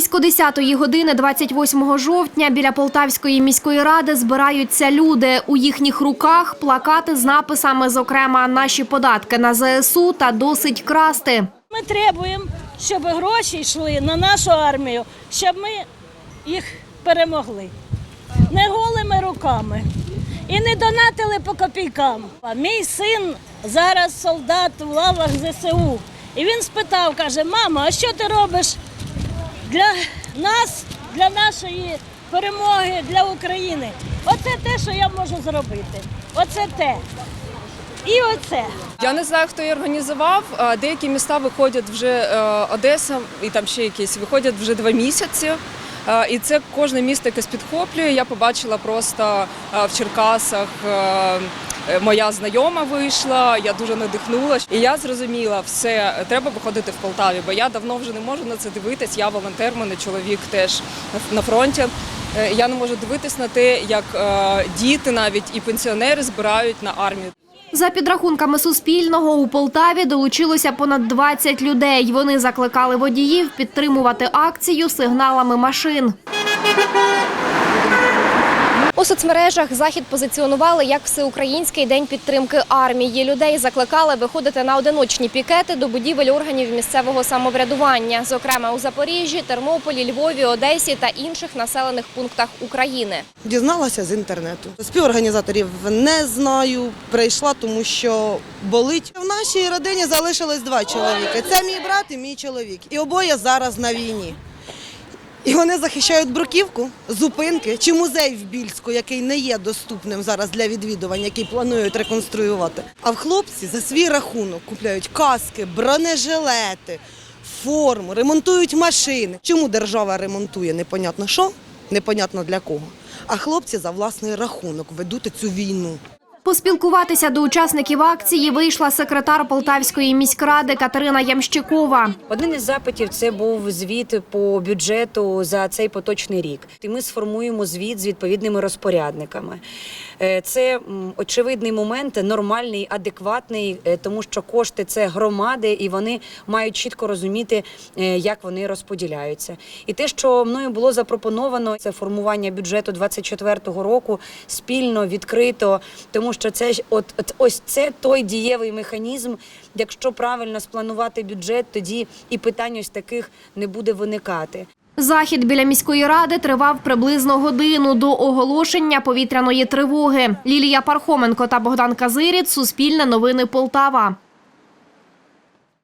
Близько 10-ї години 28 жовтня біля Полтавської міської ради збираються люди. У їхніх руках плакати з написами, зокрема, наші податки на ЗСУ та досить красти. Ми требуємо, щоб гроші йшли на нашу армію, щоб ми їх перемогли. Не голими руками. І не донатили по копійкам. Мій син зараз солдат в лавах ЗСУ. І він спитав, каже, мама, а що ти робиш для нас, для нашої перемоги, для України? Оце те, що я можу зробити. Оце те. І оце. Я не знаю, хто її організував. Деякі міста виходять вже е, Одеса і там ще якісь виходять вже два місяці. Е, І це кожне місто якось підхоплює. Я побачила просто е, в Черкасах. е, Моя знайома вийшла, я дуже надихнулася. І я зрозуміла, все треба виходити в Полтаві, бо я давно вже не можу на це дивитись. Я волонтер, мене чоловік теж на- фронті. Я не можу дивитись на те, як діти навіть і пенсіонери збирають на армію. За підрахунками Суспільного, у Полтаві долучилося понад 20 людей. Вони закликали водіїв підтримувати акцію сигналами машин. У соцмережах захід позиціонували як всеукраїнський день підтримки армії. Людей закликали виходити на одиночні пікети до будівель органів місцевого самоврядування, зокрема у Запоріжжі, Тернополі, Львові, Одесі та інших населених пунктах України. Дізналася з інтернету. Співорганізаторів не знаю. Прийшла, тому що болить. В нашій родині залишилось два чоловіки. Це мій брат і мій чоловік. І обоє зараз на війні. І вони захищають бруківку, зупинки чи музей в Більську, який не є доступним зараз для відвідувань, який планують реконструювати. А в хлопці за свій рахунок купляють каски, бронежилети, форму, ремонтують машини. Чому держава ремонтує? Непонятно що, непонятно для кого. А хлопці за власний рахунок ведуть цю війну. Поспілкуватися до учасників акції вийшла секретар Полтавської міськради Катерина Ямщикова. Один із запитів це був звіт по бюджету за цей поточний рік. І ми сформуємо звіт з відповідними розпорядниками. Е, Це очевидний момент, нормальний, адекватний, е, тому що кошти це громади, і вони мають чітко розуміти, е, як вони розподіляються. І те, що мною було запропоновано, це формування бюджету 24-го року спільно, відкрито, тому що це ж от, от ось це той дієвий механізм. Якщо правильно спланувати бюджет, тоді і питань ось таких не буде виникати. Захід біля міської ради тривав приблизно годину до оголошення повітряної тривоги. Лілія Пархоменко та Богдан Казиріт. Суспільне новини Полтава.